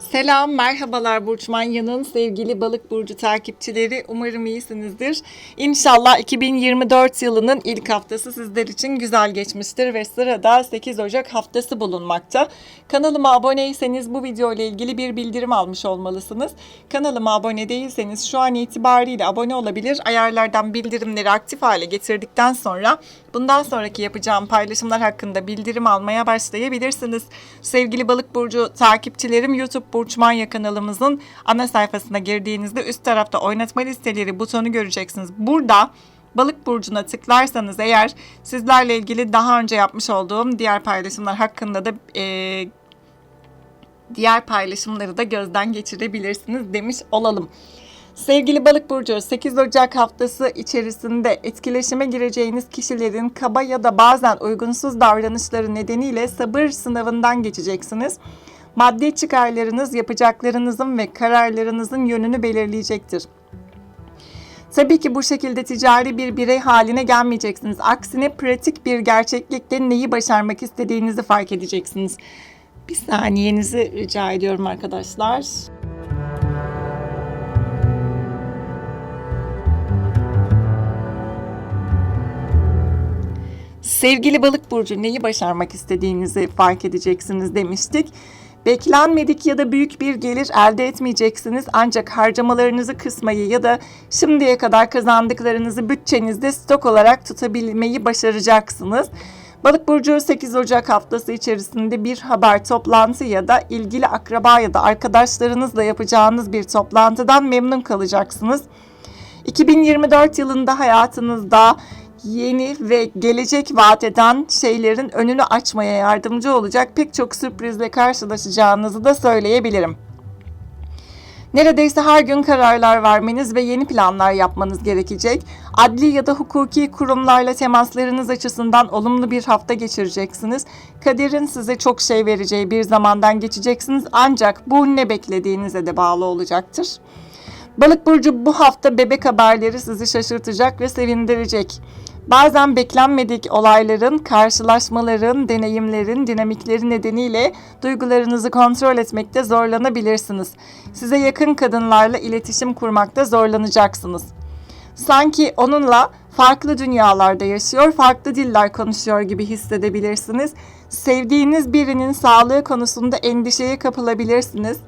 Selam, merhabalar Burç Manya'nın sevgili balık burcu takipçileri. Umarım iyisinizdir. İnşallah 2024 yılının ilk haftası sizler için güzel geçmiştir ve sırada 8 Ocak haftası bulunmakta. Kanalıma aboneyseniz bu video ile ilgili bir bildirim almış olmalısınız. Kanalıma abone değilseniz şu an itibariyle abone olabilir. Ayarlardan bildirimleri aktif hale getirdikten sonra bundan sonraki yapacağım paylaşımlar hakkında bildirim almaya başlayabilirsiniz. Sevgili balık burcu takipçilerim YouTube Burç Manya kanalımızın ana sayfasına girdiğinizde üst tarafta oynatma listeleri butonu göreceksiniz. Burada Balık burcuna tıklarsanız eğer sizlerle ilgili daha önce yapmış olduğum diğer paylaşımlar hakkında da e, diğer paylaşımları da gözden geçirebilirsiniz demiş olalım. Sevgili balık burcu 8 Ocak haftası içerisinde etkileşime gireceğiniz kişilerin kaba ya da bazen uygunsuz davranışları nedeniyle sabır sınavından geçeceksiniz. Maddi çıkarlarınız yapacaklarınızın ve kararlarınızın yönünü belirleyecektir. Tabii ki bu şekilde ticari bir birey haline gelmeyeceksiniz. Aksine pratik bir gerçeklikte neyi başarmak istediğinizi fark edeceksiniz. Bir saniyenizi rica ediyorum arkadaşlar. Sevgili balık burcu neyi başarmak istediğinizi fark edeceksiniz demiştik. Beklenmedik ya da büyük bir gelir elde etmeyeceksiniz ancak harcamalarınızı kısmayı ya da şimdiye kadar kazandıklarınızı bütçenizde stok olarak tutabilmeyi başaracaksınız. Balık burcu 8 Ocak haftası içerisinde bir haber, toplantı ya da ilgili akraba ya da arkadaşlarınızla yapacağınız bir toplantıdan memnun kalacaksınız. 2024 yılında hayatınızda yeni ve gelecek vaat eden şeylerin önünü açmaya yardımcı olacak pek çok sürprizle karşılaşacağınızı da söyleyebilirim. Neredeyse her gün kararlar vermeniz ve yeni planlar yapmanız gerekecek. Adli ya da hukuki kurumlarla temaslarınız açısından olumlu bir hafta geçireceksiniz. Kaderin size çok şey vereceği bir zamandan geçeceksiniz ancak bu ne beklediğinize de bağlı olacaktır. Balık burcu bu hafta bebek haberleri sizi şaşırtacak ve sevindirecek. Bazen beklenmedik olayların, karşılaşmaların, deneyimlerin, dinamikleri nedeniyle duygularınızı kontrol etmekte zorlanabilirsiniz. Size yakın kadınlarla iletişim kurmakta zorlanacaksınız. Sanki onunla farklı dünyalarda yaşıyor, farklı diller konuşuyor gibi hissedebilirsiniz. Sevdiğiniz birinin sağlığı konusunda endişeye kapılabilirsiniz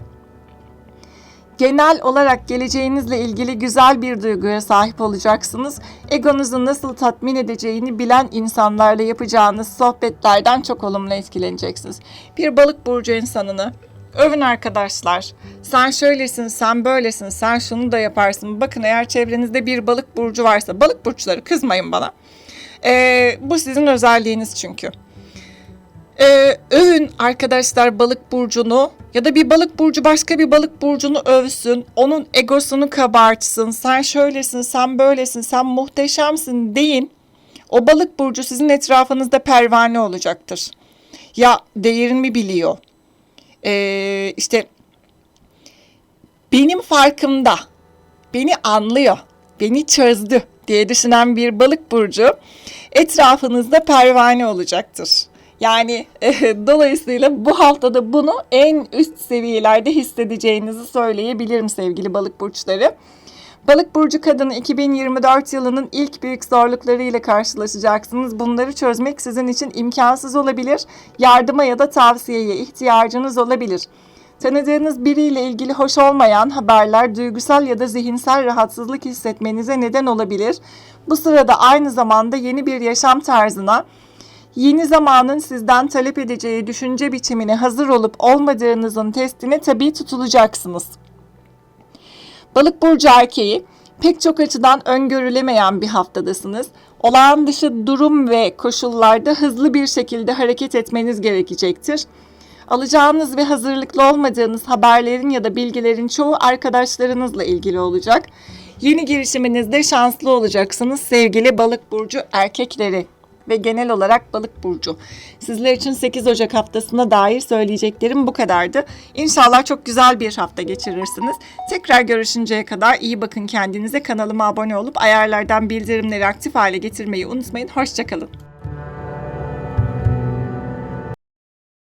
genel olarak geleceğinizle ilgili güzel bir duyguya sahip olacaksınız. Egonuzu nasıl tatmin edeceğini bilen insanlarla yapacağınız sohbetlerden çok olumlu etkileneceksiniz. Bir balık burcu insanını övün arkadaşlar. Sen şöylesin, sen böylesin, sen şunu da yaparsın. Bakın eğer çevrenizde bir balık burcu varsa, balık burçları kızmayın bana. Ee, bu sizin özelliğiniz çünkü. Ee, övün arkadaşlar balık burcunu ya da bir balık burcu başka bir balık burcunu övsün. Onun egosunu kabartsın. Sen şöylesin, sen böylesin, sen muhteşemsin deyin. O balık burcu sizin etrafınızda pervane olacaktır. Ya değerimi biliyor. Ee, işte benim farkımda. Beni anlıyor. Beni çözdü diye düşünen bir balık burcu etrafınızda pervane olacaktır. Yani e, dolayısıyla bu haftada bunu en üst seviyelerde hissedeceğinizi söyleyebilirim sevgili balık burçları. Balık burcu kadını 2024 yılının ilk büyük zorluklarıyla karşılaşacaksınız. Bunları çözmek sizin için imkansız olabilir. Yardıma ya da tavsiyeye ihtiyacınız olabilir. Tanıdığınız biriyle ilgili hoş olmayan haberler duygusal ya da zihinsel rahatsızlık hissetmenize neden olabilir. Bu sırada aynı zamanda yeni bir yaşam tarzına, yeni zamanın sizden talep edeceği düşünce biçimine hazır olup olmadığınızın testine tabii tutulacaksınız. Balık burcu erkeği pek çok açıdan öngörülemeyen bir haftadasınız. Olağan dışı durum ve koşullarda hızlı bir şekilde hareket etmeniz gerekecektir. Alacağınız ve hazırlıklı olmadığınız haberlerin ya da bilgilerin çoğu arkadaşlarınızla ilgili olacak. Yeni girişiminizde şanslı olacaksınız sevgili balık burcu erkekleri ve genel olarak balık burcu. Sizler için 8 Ocak haftasına dair söyleyeceklerim bu kadardı. İnşallah çok güzel bir hafta geçirirsiniz. Tekrar görüşünceye kadar iyi bakın kendinize. Kanalıma abone olup ayarlardan bildirimleri aktif hale getirmeyi unutmayın. Hoşçakalın.